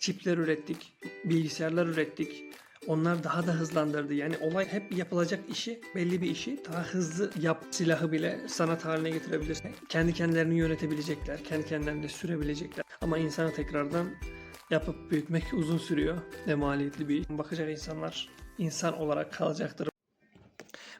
çipler ürettik, bilgisayarlar ürettik. Onlar daha da hızlandırdı. Yani olay hep yapılacak işi, belli bir işi daha hızlı yap silahı bile sanat haline getirebilirsin. Kendi kendilerini yönetebilecekler, kendi kendilerini de sürebilecekler. Ama insanı tekrardan yapıp büyütmek uzun sürüyor ve maliyetli bir iş. Bakacak insanlar insan olarak kalacaktır.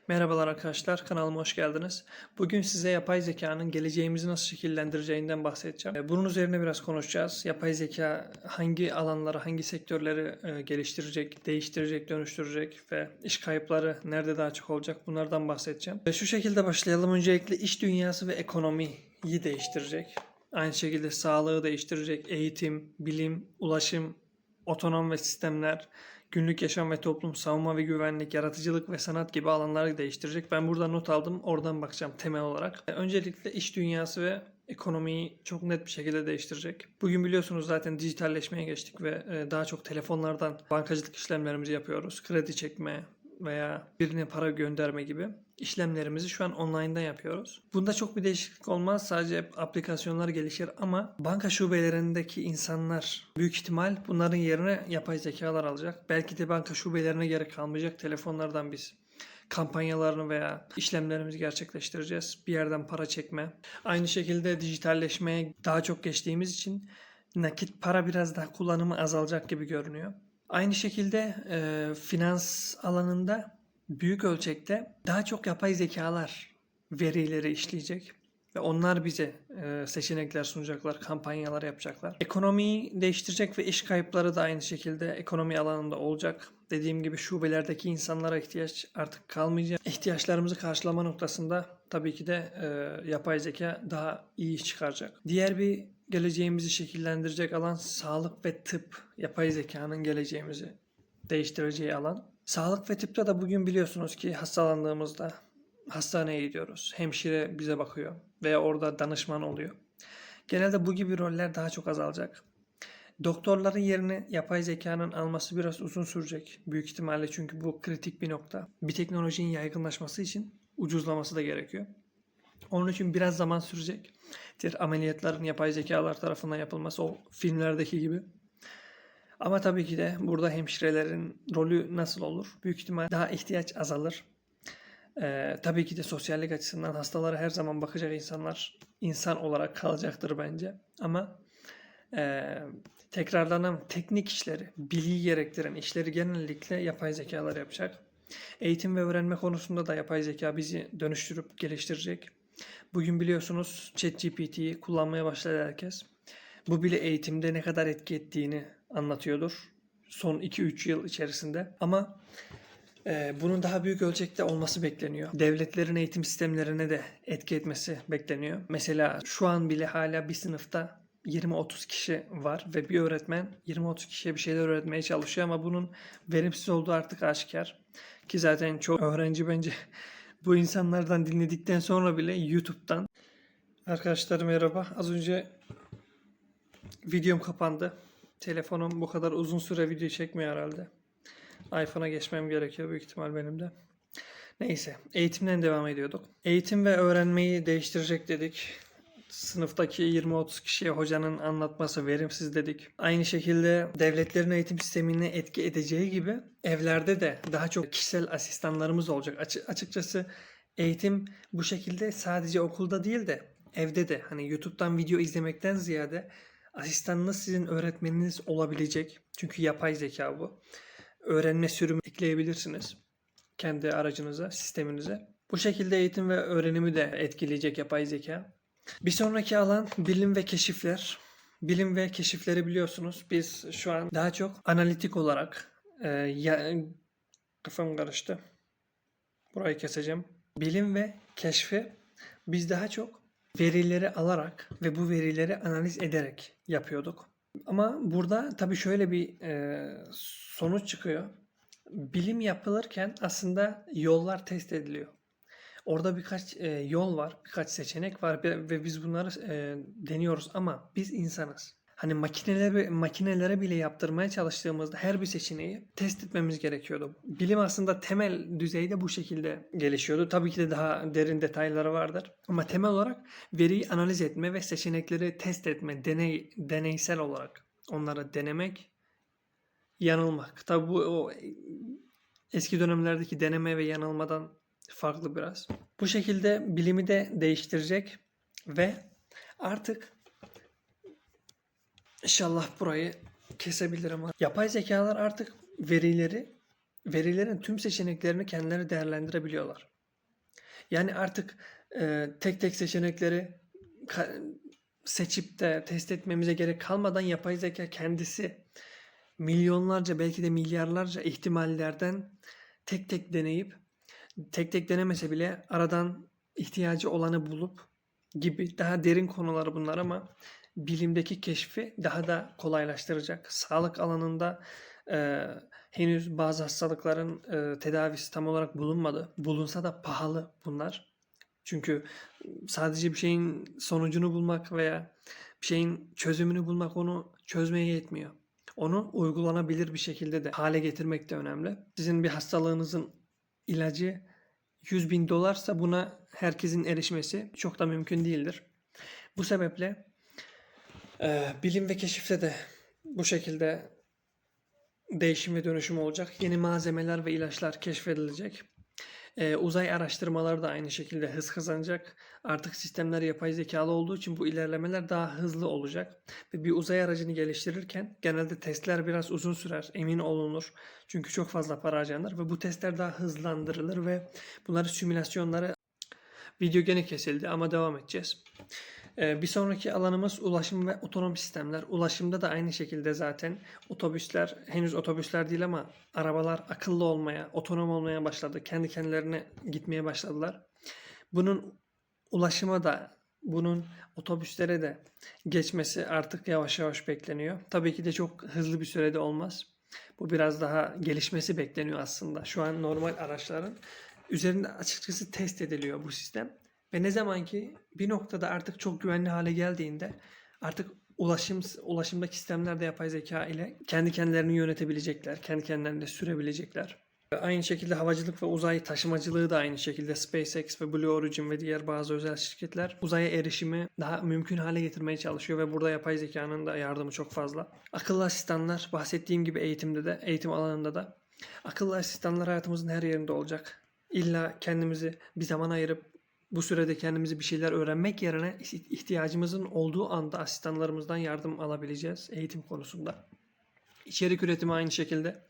Merhabalar arkadaşlar, kanalıma hoş geldiniz. Bugün size yapay zekanın geleceğimizi nasıl şekillendireceğinden bahsedeceğim. E, Bunun üzerine biraz konuşacağız. Yapay zeka hangi alanları, hangi sektörleri e, geliştirecek, değiştirecek, dönüştürecek ve iş kayıpları nerede daha çok olacak bunlardan bahsedeceğim. E, Şu şekilde başlayalım. Öncelikle iş dünyası ve ekonomiyi değiştirecek. Aynı şekilde sağlığı değiştirecek, eğitim, bilim, ulaşım, otonom ve sistemler, günlük yaşam ve toplum, savunma ve güvenlik, yaratıcılık ve sanat gibi alanları değiştirecek. Ben burada not aldım, oradan bakacağım temel olarak. Öncelikle iş dünyası ve ekonomiyi çok net bir şekilde değiştirecek. Bugün biliyorsunuz zaten dijitalleşmeye geçtik ve e, daha çok telefonlardan bankacılık işlemlerimizi yapıyoruz. Kredi çekme veya birine para gönderme gibi işlemlerimizi şu an online'dan yapıyoruz. Bunda çok bir değişiklik olmaz. Sadece aplikasyonlar gelişir ama banka şubelerindeki insanlar büyük ihtimal bunların yerine yapay zekalar alacak. Belki de banka şubelerine gerek kalmayacak. Telefonlardan biz kampanyalarını veya işlemlerimizi gerçekleştireceğiz. Bir yerden para çekme. Aynı şekilde dijitalleşmeye daha çok geçtiğimiz için nakit para biraz daha kullanımı azalacak gibi görünüyor. Aynı şekilde e, finans alanında büyük ölçekte daha çok yapay zekalar verileri işleyecek ve onlar bize e, seçenekler sunacaklar, kampanyalar yapacaklar. Ekonomiyi değiştirecek ve iş kayıpları da aynı şekilde ekonomi alanında olacak. Dediğim gibi şubelerdeki insanlara ihtiyaç artık kalmayacak. İhtiyaçlarımızı karşılama noktasında tabii ki de e, yapay zeka daha iyi çıkaracak. Diğer bir geleceğimizi şekillendirecek alan sağlık ve tıp. Yapay zekanın geleceğimizi değiştireceği alan. Sağlık ve tıpta da bugün biliyorsunuz ki hastalandığımızda hastaneye gidiyoruz. Hemşire bize bakıyor veya orada danışman oluyor. Genelde bu gibi roller daha çok azalacak. Doktorların yerini yapay zekanın alması biraz uzun sürecek. Büyük ihtimalle çünkü bu kritik bir nokta. Bir teknolojinin yaygınlaşması için ucuzlaması da gerekiyor. Onun için biraz zaman sürecek. Diğer ameliyatların yapay zekalar tarafından yapılması o filmlerdeki gibi. Ama tabii ki de burada hemşirelerin rolü nasıl olur? Büyük ihtimal daha ihtiyaç azalır. Ee, tabii ki de sosyallik açısından hastalara her zaman bakacak insanlar insan olarak kalacaktır bence. Ama e, tekrarlanan teknik işleri, bilgi gerektiren işleri genellikle yapay zekalar yapacak. Eğitim ve öğrenme konusunda da yapay zeka bizi dönüştürüp geliştirecek. Bugün biliyorsunuz ChatGPT'yi kullanmaya başladı herkes. Bu bile eğitimde ne kadar etki ettiğini anlatıyordur. Son 2-3 yıl içerisinde. Ama e, bunun daha büyük ölçekte olması bekleniyor. Devletlerin eğitim sistemlerine de etki etmesi bekleniyor. Mesela şu an bile hala bir sınıfta 20-30 kişi var ve bir öğretmen 20-30 kişiye bir şeyler öğretmeye çalışıyor ama bunun verimsiz olduğu artık aşikar. Ki zaten çok öğrenci bence bu insanlardan dinledikten sonra bile YouTube'dan Arkadaşlar merhaba. Az önce videom kapandı. Telefonum bu kadar uzun süre video çekmiyor herhalde. iPhone'a geçmem gerekiyor büyük ihtimal benim de. Neyse, eğitimden devam ediyorduk. Eğitim ve öğrenmeyi değiştirecek dedik. Sınıftaki 20-30 kişiye hocanın anlatması verimsiz dedik. Aynı şekilde devletlerin eğitim sistemine etki edeceği gibi evlerde de daha çok kişisel asistanlarımız olacak. Açı- açıkçası eğitim bu şekilde sadece okulda değil de evde de hani YouTube'dan video izlemekten ziyade asistanınız sizin öğretmeniniz olabilecek. Çünkü yapay zeka bu. Öğrenme sürümü ekleyebilirsiniz kendi aracınıza, sisteminize. Bu şekilde eğitim ve öğrenimi de etkileyecek yapay zeka. Bir sonraki alan bilim ve keşifler. Bilim ve keşifleri biliyorsunuz. Biz şu an daha çok analitik olarak e, ya, kafam karıştı. Burayı keseceğim. Bilim ve keşfi biz daha çok verileri alarak ve bu verileri analiz ederek yapıyorduk. Ama burada tabii şöyle bir e, sonuç çıkıyor. Bilim yapılırken aslında yollar test ediliyor. Orada birkaç e, yol var, birkaç seçenek var ve biz bunları e, deniyoruz ama biz insanız. Hani makinelere, makinelere bile yaptırmaya çalıştığımızda her bir seçeneği test etmemiz gerekiyordu. Bilim aslında temel düzeyde bu şekilde gelişiyordu. Tabii ki de daha derin detayları vardır. Ama temel olarak veriyi analiz etme ve seçenekleri test etme, deney, deneysel olarak onları denemek, yanılmak. Tabi bu o eski dönemlerdeki deneme ve yanılmadan farklı biraz. Bu şekilde bilimi de değiştirecek ve artık inşallah burayı kesebilirim. Yapay zekalar artık verileri, verilerin tüm seçeneklerini kendileri değerlendirebiliyorlar. Yani artık e, tek tek seçenekleri seçip de test etmemize gerek kalmadan yapay zeka kendisi milyonlarca belki de milyarlarca ihtimallerden tek tek deneyip tek tek denemese bile aradan ihtiyacı olanı bulup gibi daha derin konular bunlar ama bilimdeki keşfi daha da kolaylaştıracak. Sağlık alanında e, henüz bazı hastalıkların e, tedavisi tam olarak bulunmadı. Bulunsa da pahalı bunlar. Çünkü sadece bir şeyin sonucunu bulmak veya bir şeyin çözümünü bulmak onu çözmeye yetmiyor. Onu uygulanabilir bir şekilde de hale getirmek de önemli. Sizin bir hastalığınızın ilacı 100 bin dolarsa buna herkesin erişmesi çok da mümkün değildir. Bu sebeple e, bilim ve keşifte de bu şekilde değişim ve dönüşüm olacak. Yeni malzemeler ve ilaçlar keşfedilecek. Ee, uzay araştırmaları da aynı şekilde hız kazanacak. Artık sistemler yapay zekalı olduğu için bu ilerlemeler daha hızlı olacak. Ve bir uzay aracını geliştirirken genelde testler biraz uzun sürer, emin olunur. Çünkü çok fazla para harcanır ve bu testler daha hızlandırılır ve bunları simülasyonları video gene kesildi ama devam edeceğiz. Ee, bir sonraki alanımız ulaşım ve otonom sistemler. Ulaşımda da aynı şekilde zaten otobüsler, henüz otobüsler değil ama arabalar akıllı olmaya, otonom olmaya başladı. Kendi kendilerine gitmeye başladılar. Bunun ulaşıma da, bunun otobüslere de geçmesi artık yavaş yavaş bekleniyor. Tabii ki de çok hızlı bir sürede olmaz. Bu biraz daha gelişmesi bekleniyor aslında. Şu an normal araçların üzerinde açıkçası test ediliyor bu sistem. Ve ne zaman ki bir noktada artık çok güvenli hale geldiğinde artık ulaşım ulaşımdaki sistemler de yapay zeka ile kendi kendilerini yönetebilecekler, kendi kendilerini sürebilecekler. Aynı şekilde havacılık ve uzay taşımacılığı da aynı şekilde SpaceX ve Blue Origin ve diğer bazı özel şirketler uzaya erişimi daha mümkün hale getirmeye çalışıyor ve burada yapay zekanın da yardımı çok fazla. Akıllı asistanlar bahsettiğim gibi eğitimde de, eğitim alanında da akıllı asistanlar hayatımızın her yerinde olacak. İlla kendimizi bir zaman ayırıp bu sürede kendimizi bir şeyler öğrenmek yerine ihtiyacımızın olduğu anda asistanlarımızdan yardım alabileceğiz eğitim konusunda. İçerik üretimi aynı şekilde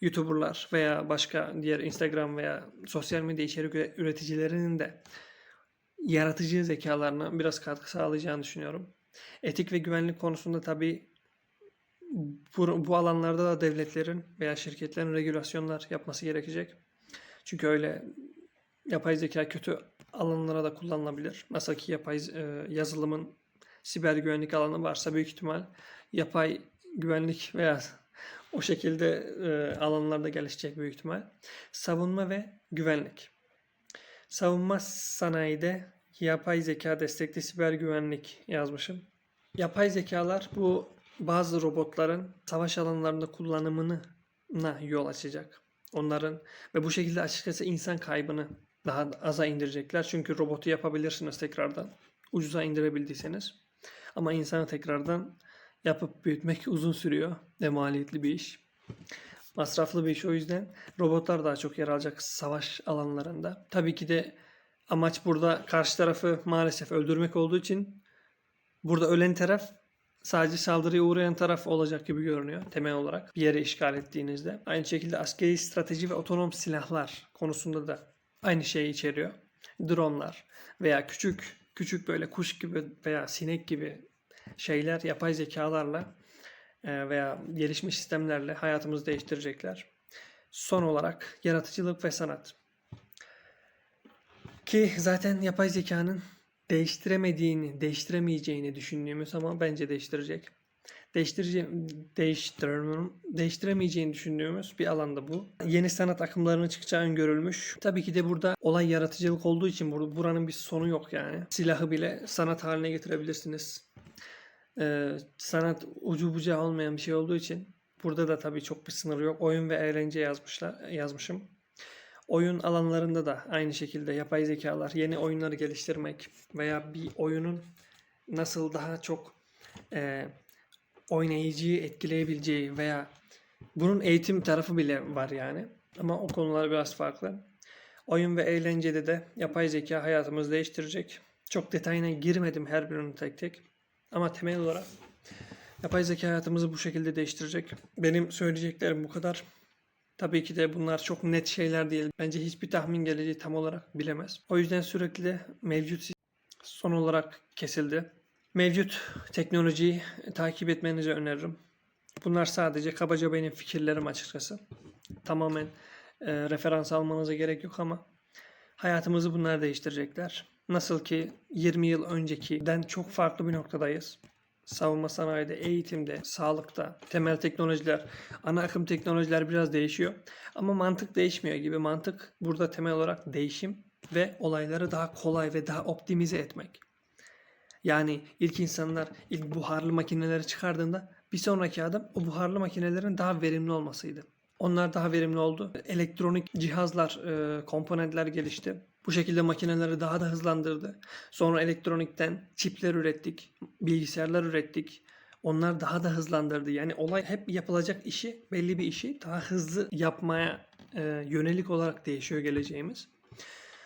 YouTuber'lar veya başka diğer Instagram veya sosyal medya içerik üreticilerinin de yaratıcı zekalarına biraz katkı sağlayacağını düşünüyorum. Etik ve güvenlik konusunda tabii bu, bu alanlarda da devletlerin veya şirketlerin regülasyonlar yapması gerekecek. Çünkü öyle yapay zeka kötü alanlara da kullanılabilir. Nasıl ki yapay e, yazılımın siber güvenlik alanı varsa büyük ihtimal yapay güvenlik veya o şekilde e, alanlarda gelişecek büyük ihtimal. Savunma ve güvenlik. Savunma sanayide yapay zeka destekli siber güvenlik yazmışım. Yapay zekalar bu bazı robotların savaş alanlarında kullanımına yol açacak. Onların ve bu şekilde açıkçası insan kaybını daha aza indirecekler. Çünkü robotu yapabilirsiniz tekrardan. Ucuza indirebildiyseniz. Ama insanı tekrardan yapıp büyütmek uzun sürüyor ve maliyetli bir iş. Masraflı bir iş o yüzden robotlar daha çok yer alacak savaş alanlarında. Tabii ki de amaç burada karşı tarafı maalesef öldürmek olduğu için burada ölen taraf sadece saldırıya uğrayan taraf olacak gibi görünüyor temel olarak bir yere işgal ettiğinizde. Aynı şekilde askeri strateji ve otonom silahlar konusunda da aynı şeyi içeriyor. Dronlar veya küçük küçük böyle kuş gibi veya sinek gibi şeyler yapay zekalarla e, veya gelişmiş sistemlerle hayatımızı değiştirecekler. Son olarak yaratıcılık ve sanat. Ki zaten yapay zekanın değiştiremediğini, değiştiremeyeceğini düşündüğümüz ama bence değiştirecek değiştiremiyorum. Değiştiremeyeceğini düşündüğümüz bir alanda bu. Yeni sanat akımlarının çıkacağı öngörülmüş. Tabii ki de burada olay yaratıcılık olduğu için buranın bir sonu yok yani. Silahı bile sanat haline getirebilirsiniz. Ee, sanat ucu bucağı olmayan bir şey olduğu için burada da tabii çok bir sınır yok. Oyun ve eğlence yazmışlar yazmışım. Oyun alanlarında da aynı şekilde yapay zekalar, yeni oyunları geliştirmek veya bir oyunun nasıl daha çok e, oynayıcıyı etkileyebileceği veya bunun eğitim tarafı bile var yani. Ama o konular biraz farklı. Oyun ve eğlencede de yapay zeka hayatımızı değiştirecek. Çok detayına girmedim her birinin tek tek. Ama temel olarak yapay zeka hayatımızı bu şekilde değiştirecek. Benim söyleyeceklerim bu kadar. Tabii ki de bunlar çok net şeyler değil. Bence hiçbir tahmin geleceği tam olarak bilemez. O yüzden sürekli mevcut son olarak kesildi. Mevcut teknolojiyi takip etmenizi öneririm. Bunlar sadece kabaca benim fikirlerim açıkçası. Tamamen e, referans almanıza gerek yok ama hayatımızı bunlar değiştirecekler. Nasıl ki 20 yıl öncekiden çok farklı bir noktadayız. Savunma sanayide, eğitimde, sağlıkta, temel teknolojiler, ana akım teknolojiler biraz değişiyor. Ama mantık değişmiyor gibi. Mantık burada temel olarak değişim ve olayları daha kolay ve daha optimize etmek. Yani ilk insanlar ilk buharlı makineleri çıkardığında bir sonraki adım o buharlı makinelerin daha verimli olmasıydı. Onlar daha verimli oldu. Elektronik cihazlar, e, komponentler gelişti. Bu şekilde makineleri daha da hızlandırdı. Sonra elektronikten çipler ürettik, bilgisayarlar ürettik. Onlar daha da hızlandırdı. Yani olay hep yapılacak işi, belli bir işi daha hızlı yapmaya e, yönelik olarak değişiyor geleceğimiz.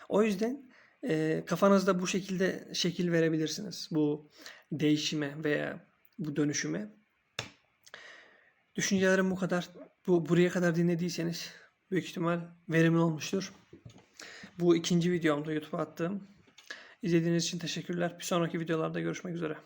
O yüzden e, kafanızda bu şekilde şekil verebilirsiniz. Bu değişime veya bu dönüşüme. Düşüncelerim bu kadar. Bu buraya kadar dinlediyseniz büyük ihtimal verimli olmuştur. Bu ikinci videomda YouTube'a attığım. İzlediğiniz için teşekkürler. Bir sonraki videolarda görüşmek üzere.